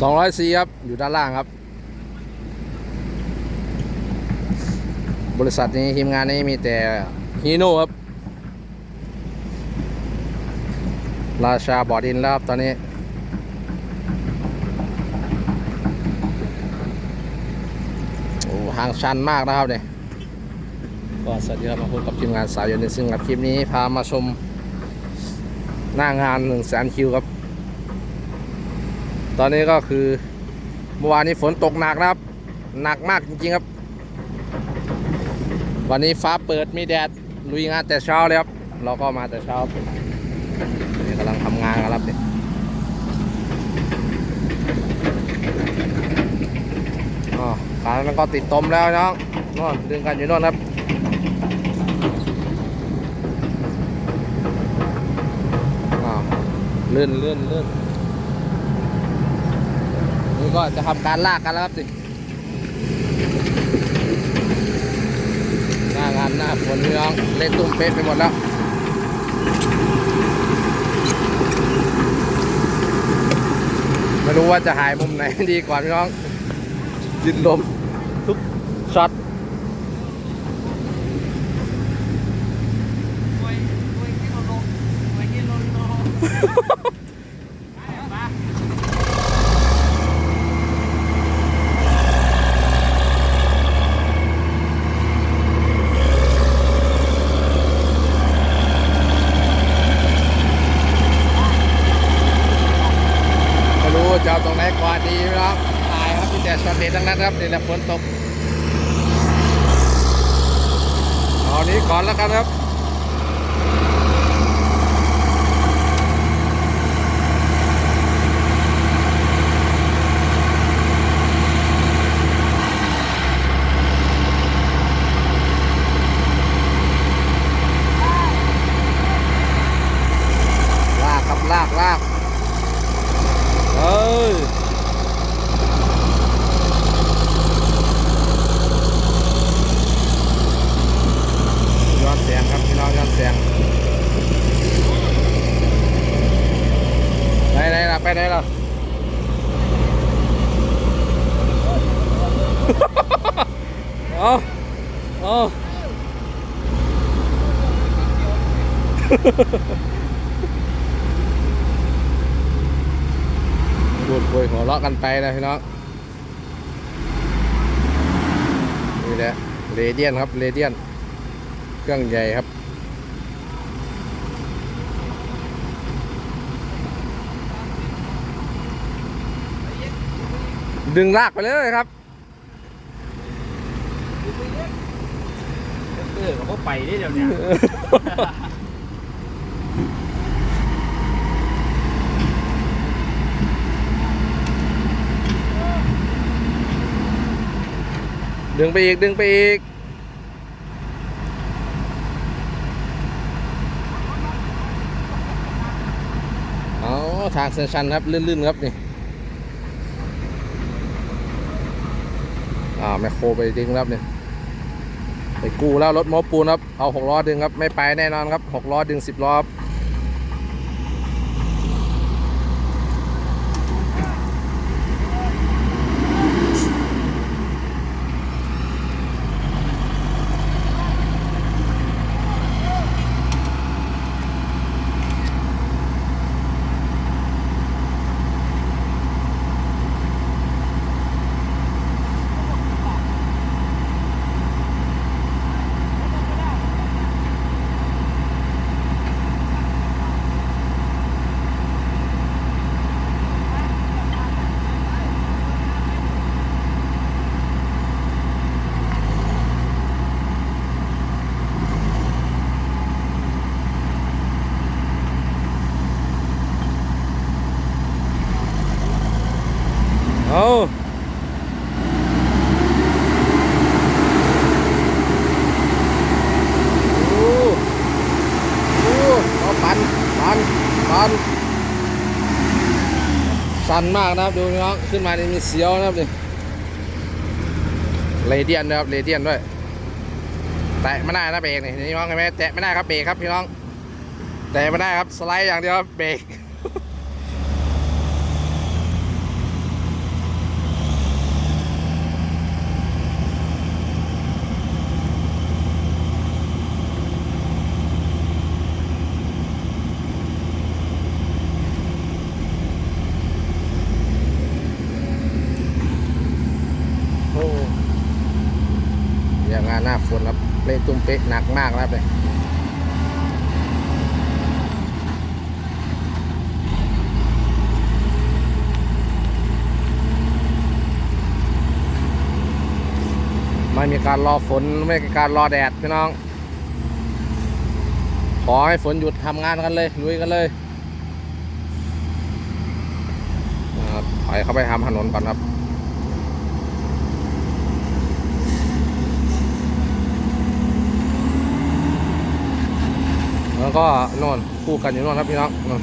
สองร้อยซีครับ อยู่ด้านล่างครับ บริษัทนี้ทีมงานนี้มีแต่ฮีโน่ครับ ราชาบอดินแล้วครับตอนนี้โอ้ห่างชันมากนะครับเนี่ยก็สวัสดีครับมาพบกับทีมงานสายยนต์ซึ่งกับคลิปนี้พามาชมหน้างาน1 0 0 0 0 0คิวครับ ตอนนี้ก็คือเมื่อวานนี้ฝนตกหนักนะครับ หนักมากจริงๆครับ วันนี้ฟ้าเปิดมีแดดลุยงานแต่เช้าเลยครับ เราก็มาแต่เช้านี่กำลังทำงานกันครับเนี่ยอการนั้นก็ติดตมแล้วน้องนอนดึงกันอยู่น่นครับอ้าเลื่อนเลื่อนลื่อ ก็จะทำการลากกันแล้วครับสิหน้างานหน้าฝนเนื้องเล่นตุ้มเป๊ะไปหมดแล้วไม่รู้ว่าจะหายมุมไหนดีกว่าพี่น้องดินลมทุกช็อต ไม่รู้จะเอาตรงไหนก่อนดีพี่น้องตายครับพี่แต่ช็อตเด็ดทั้ง นั้นครับนี่แหละฝนตกเอานี้ก่อนแล้วกันครับลากครับลากลากเอ้ยย้อนเสียง สียงไหนไหนล่ะไปไหนล่ะเอาเอาพูดคุยหัวเราะกันไปนะพี่น้องนี่แหละเรเดียนครับเรเดียน เครื่องใหญ่ครับ ดึงลากไปเลยครับเออเขาไปได้เดี๋ยวเนี้ยดึงไปอีก ดึงไปอีก เอาทางชันๆครับ ลื่นๆครับนี่ อ่าแมคโครไปดึงครับเนี่ยไปกู้แล้วรถโม้ปูนครับ เอาหกล้อดึงครับ ไม่ไปแน่นอนครับหกล้อดึงสิบล้อครับเอาโอ้โอ้เอาปันปันปัน สั่นมากนะครับ ดูพี่น้องขึ้นมานี่มีเสียวนะครับนี่เรเดียนนะครับเรเดียนด้วย แตะไม่ได้นะเบรกนี่นี่น้องเห็นไหมแตะไม่ได้ครับเบรกครับพี่น้อง แตะไม่ได้ครับสไลด์อย่างเดียวครับเบรก เป๊ะหนักมากนะครับเนี่ยไม่มีการรอฝนไม่มีการรอแดดพี่น้อง ขอให้ฝนหยุดทำงานกันเลยลุยกันเลยถอยเข้าไปทำถนนก่อนครับ แล้วก็น่นคู่กันอยู่น่นครับพี่น้องน่น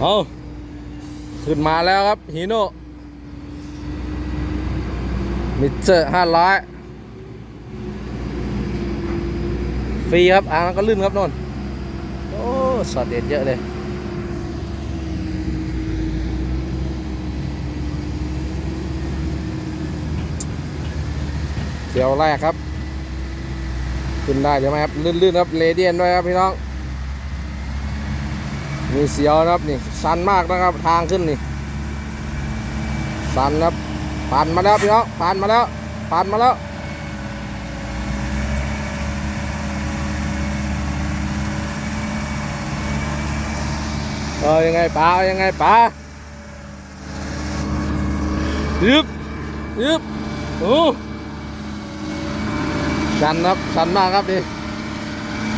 เอาขึ้นมาแล้วครับฮีโน่มิเตอร์ห้าร้อยฟรีครับอ่างก็ลื่นครับนนโอ้สอดเด็ดเยอะเลย สียวแรกครับ ขึ้นได้เดี๋ยวไหมครับ ลื่นๆครับเรเดียนด้วยครับพี่น้อง มีเสียวนะครับนี่ชันมากนะครับทางขึ้นนี่ชันครับผ่านมาแล้วพี่น้องผ่านมาแล้วผ่านมาแล้วเออยังไงป๋าเอายังไงป๋ายึบยึบโอ้ ชันครับชันมากครับดิ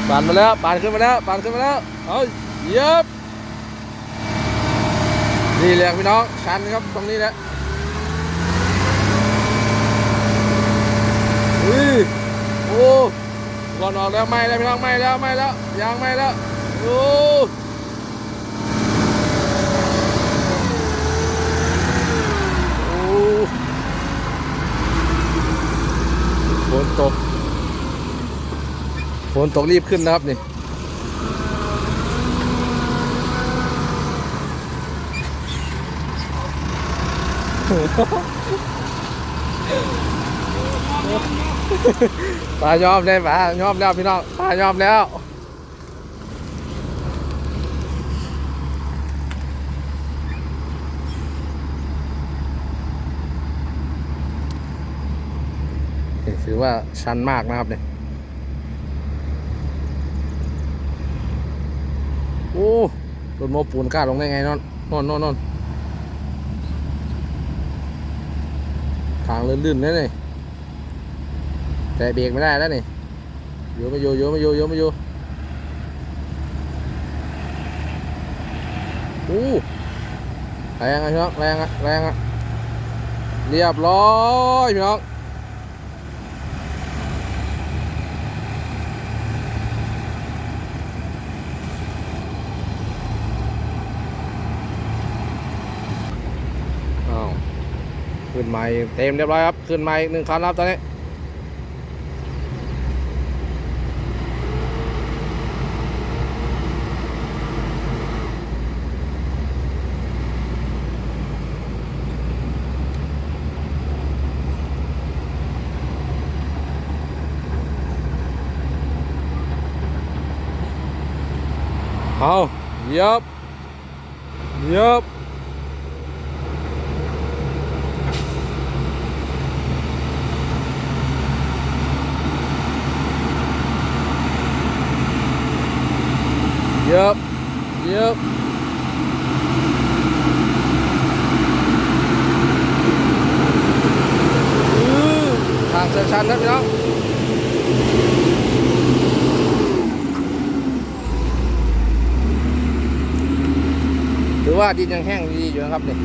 ปานมาแล้วปานขึ้นมาแล้วปานขึ้นมาแล้วเอาเยียบนี่แหละพี่น้องชันครับตรงนี้แหละอุ้ยโอ้ก่อนออกแล้วไม่แล้วพี่น้องไม่แล้วไม่แล้วยางไม่แล้วโอ้โอ้ฝนตก ฝนตกรีบขึ้นนะครับนี่ปลายอมได้ปลายอมแล้วพี่น้องปลายอมแล้วถือว่าชันมากนะครับเนี่ย โอ้โดนโมปูนกล้าลงได้ไงนอนนอนนอนนอนทางลื่นๆนี่นี่แต่เบรกไม่ได้แล้วนี่โยไม่โยโยไม่โยโยไม่โยโอ้แรงอะพี่น้องแรงอะแรงอะเรียบร้อยพี่น้อง ขึ้นมาอีกเต็มเรียบร้อยครับ ขึ้นมาอีกหนึ่งคันครับตอนนี้เอาเหยียบเหยียบ Yep. Yep. Ừ, ทางชันๆนะพี่น้องถือ ว่าดินยังแห้งดีอยู่นะครับเนี่ย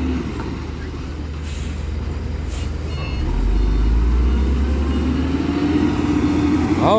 เอา